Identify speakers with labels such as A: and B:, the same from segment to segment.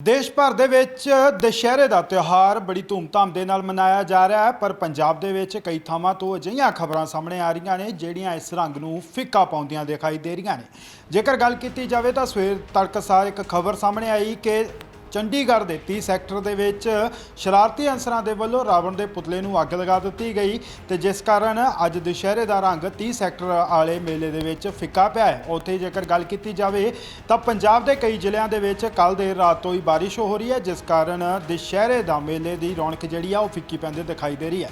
A: ਦੇਸ਼ ਭਰ ਦੇ ਵਿੱਚ ਦੁਸ਼ਹਿਰੇ ਦਾ ਤਿਉਹਾਰ ਬੜੀ ਧੂਮਧਾਮ ਦੇ ਨਾਲ ਮਨਾਇਆ ਜਾ ਰਿਹਾ ਹੈ, ਪਰ ਪੰਜਾਬ ਦੇ ਵਿੱਚ ਕਈ ਥਾਵਾਂ ਤੋਂ ਅਜਿਹੀਆਂ ਖਬਰਾਂ ਸਾਹਮਣੇ ਆ ਰਹੀਆਂ ਨੇ, ਜਿਹੜੀਆਂ ਇਸ ਰੰਗ ਨੂੰ ਫਿੱਕਾ ਪਾਉਂਦੀਆਂ ਦਿਖਾਈ ਦੇ ਰਹੀਆਂ ਨੇ। ਜੇਕਰ ਗੱਲ ਕੀਤੀ ਜਾਵੇ ਤਾਂ ਸਵੇਰ ਤੜਕਸਾਰ ਇੱਕ ਖਬਰ ਸਾਹਮਣੇ ਆਈ ਕਿ ਚੰਡੀਗੜ੍ਹ ਦੇ 30 ਸੈਕਟਰ ਦੇ ਵਿੱਚ ਸ਼ਰਾਰਤੀ ਅਨਸਰਾਂ ਦੇ ਵੱਲੋਂ ਰਾਵਣ ਦੇ ਪੁਤਲੇ ਨੂੰ ਅੱਗ ਲਗਾ ਦਿੱਤੀ ਗਈ ਤੇ ਜਿਸ ਕਾਰਨ ਅੱਜ ਦੁਸ਼ਹਿਰੇ ਦਾ ਰੰਗ 30 ਸੈਕਟਰ ਵਾਲੇ ਮੇਲੇ ਦੇ ਵਿੱਚ ਫਿੱਕਾ ਪਿਆ ਹੈ। ਉੱਥੇ ਜੇਕਰ ਗੱਲ ਕੀਤੀ ਜਾਵੇ ਤਾਂ ਪੰਜਾਬ ਦੇ ਕਈ ਜ਼ਿਲ੍ਹਿਆਂ ਦੇ ਵਿੱਚ ਕੱਲ ਦੇਰ ਰਾਤ ਤੋਂ ਹੀ ਬਾਰਿਸ਼ ਹੋ ਰਹੀ ਹੈ, ਜਿਸ ਕਾਰਨ ਦੁਸ਼ਹਿਰੇ ਦਾ ਮੇਲੇ ਦੀ ਰੌਣਕ ਜਿਹੜੀ ਆ ਉਹ ਫਿੱਕੀ ਪੈਂਦੀ ਦਿਖਾਈ ਦੇ ਰਹੀ ਹੈ।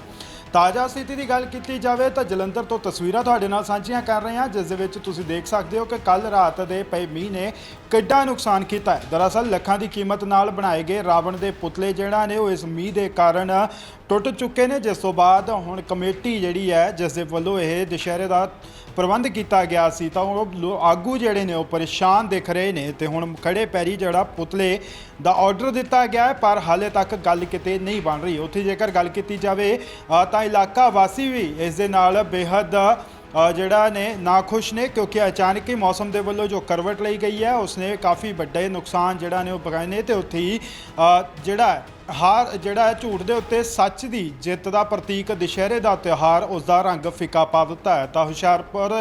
A: ਤਾਜ਼ਾ ਸਥਿਤੀ ਦੀ ਗੱਲ ਕੀਤੀ ਜਾਵੇ ਤਾਂ ਜਲੰਧਰ ਤੋਂ ਤਸਵੀਰਾਂ ਤੁਹਾਡੇ ਨਾਲ ਸਾਂਝੀਆਂ ਕਰ ਰਹੇ ਹਾਂ, ਜਿਸ ਦੇ ਵਿੱਚ ਤੁਸੀਂ ਦੇਖ ਸਕਦੇ ਹੋ ਕਿ ਕੱਲ ਰਾਤ ਦੇ ਪਏ ਮੀਂਹ ਨੇ ਕਿੱਡਾ ਨੁਕਸਾਨ ਕੀਤਾ ਹੈ। ਦਰਅਸਲ ਲੱਖਾਂ ਦੀ ਕੀਮਤ ਨਾਲ ਬਣਾਏ ਗਏ ਰਾਵਣ ਦੇ ਪੁਤਲੇ ਜਿਹੜਾ ਨੇ, ਉਹ ਇਸ ਮੀਂਹ ਦੇ ਕਾਰਨ ਟੁੱਟ ਚੁੱਕੇ ਨੇ। ਜਿਸ ਤੋਂ ਬਾਅਦ ਹੁਣ ਕਮੇਟੀ ਜਿਹੜੀ ਹੈ, ਜਿਸ ਦੇ ਵੱਲੋਂ ਇਹ ਦੁਸ਼ਹਿਰੇ ਦਾ ਪ੍ਰਬੰਧ ਕੀਤਾ ਗਿਆ ਸੀ, ਤਾਂ ਉਹ ਲੋ- ਆਗੂ ਜਿਹੜੇ ਨੇ, ਉਹ ਪਰੇਸ਼ਾਨ ਦਿਖ ਰਹੇ ਨੇ ਤੇ ਹੁਣ ਖੜੇ ਪੈਰੀ ਜਿਹੜਾ ਪੁਤਲੇ ਦਾ ਆਰਡਰ ਦਿੱਤਾ ਗਿਆ ਪਰ ਹਾਲੇ ਤੱਕ ਗੱਲ ਕਿਤੇ ਨਹੀਂ ਬਣ ਰਹੀ। ਉੱਥੇ ਜੇਕਰ ਗੱਲ ਕੀਤੀ ਜਾਵੇ ਤਾਂ ਇਲਾਕਾ ਵਾਸੀ ਵੀ ਇਸ ਦੇ ਨਾਲ ਬੇਹੱਦ ਜਿਹੜਾ ਨੇ ਨਾਖੁਸ਼ ਨੇ ਕਿਉਂਕਿ ਅਚਾਨਕ ਹੀ ਮੌਸਮ ਦੇ ਵੱਲੋਂ ਜੋ ਕਰਵਟ ਲਈ ਗਈ ਹੈ, ਉਸਨੇ ਕਾਫੀ ਵੱਡੇ ਨੁਕਸਾਨ ਜਿਹੜਾ ਨੇ ਉਹ ਪਕਾਏ ਨੇ ਤੇ ਉੱਥੇ ਹੀ ਜਿਹੜਾ ਹਾਰ ਜਿਹੜਾ ਹੈ ਝੂਠ ਦੇ ਉੱਤੇ ਸੱਚ ਦੀ ਜਿੱਤ ਦਾ ਪ੍ਰਤੀਕ ਦੁਸ਼ਹਿਰੇ ਦਾ ਤਿਉਹਾਰ, ਉਸ ਦਾ ਰੰਗ ਫਿੱਕਾ ਪਾ ਦਿੱਤਾ ਹੈ। ਤਾਂ ਹੁਸ਼ਿਆਰਪੁਰ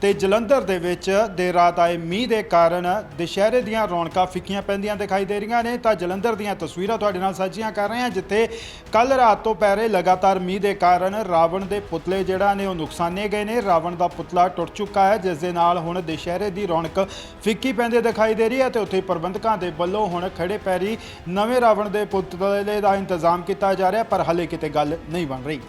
A: ਤੇ ਜਲੰਧਰ ਦੇ ਵਿੱਚ ਦੇਰ ਰਾਤ ਆਏ ਮੀਂਹ ਦੇ ਕਾਰਨ ਦੁਸ਼ਹਿਰੇ ਦੀਆਂ ਰੌਣਕਾਂ ਫਿੱਕੀਆਂ ਪੈਂਦੀਆਂ ਦਿਖਾਈ ਦੇ ਰਹੀਆਂ ਨੇ। ਤਾਂ ਜਲੰਧਰ ਦੀਆਂ ਤਸਵੀਰਾਂ ਤੁਹਾਡੇ ਨਾਲ ਸਾਂਝੀਆਂ ਕਰ ਰਹੇ ਹਾਂ, ਜਿੱਥੇ ਕੱਲ ਰਾਤ ਤੋਂ ਪੈ ਰਹੇ ਲਗਾਤਾਰ ਮੀਂਹ ਦੇ ਕਾਰਨ ਰਾਵਣ ਦੇ ਪੁਤਲੇ ਜਿਹੜਾ ਨੇ ਉਹ ਨੁਕਸਾਨੇ ਗਏ ਨੇ। ਰਾਵਣ ਦਾ ਪੁਤਲਾ ਟੁੱਟ ਚੁੱਕਾ ਹੈ, ਜਿਸ ਦੇ ਨਾਲ ਹੁਣ ਦੁਸ਼ਹਿਰੇ ਦੀ ਰੌਣਕ ਫਿੱਕੀ ਪੈਂਦੀ ਦਿਖਾਈ ਦੇ ਰਹੀ ਹੈ ਤੇ ਉੱਥੇ ਪ੍ਰਬੰਧਕਾਂ ਦੇ ਵੱਲੋਂ ਹੁਣ ਖੜੇ ਪੈਰੀ ਨਵੇਂ ਰਾਵਣ ਦੇ ਪੁਤਲੇ ਦਾ ਇੰਤਜ਼ਾਮ ਕੀਤਾ ਜਾ ਰਿਹਾ ਪਰ ਹਲੇ ਕਿਤੇ ਗੱਲ ਨਹੀਂ ਬਣ ਰਹੀ।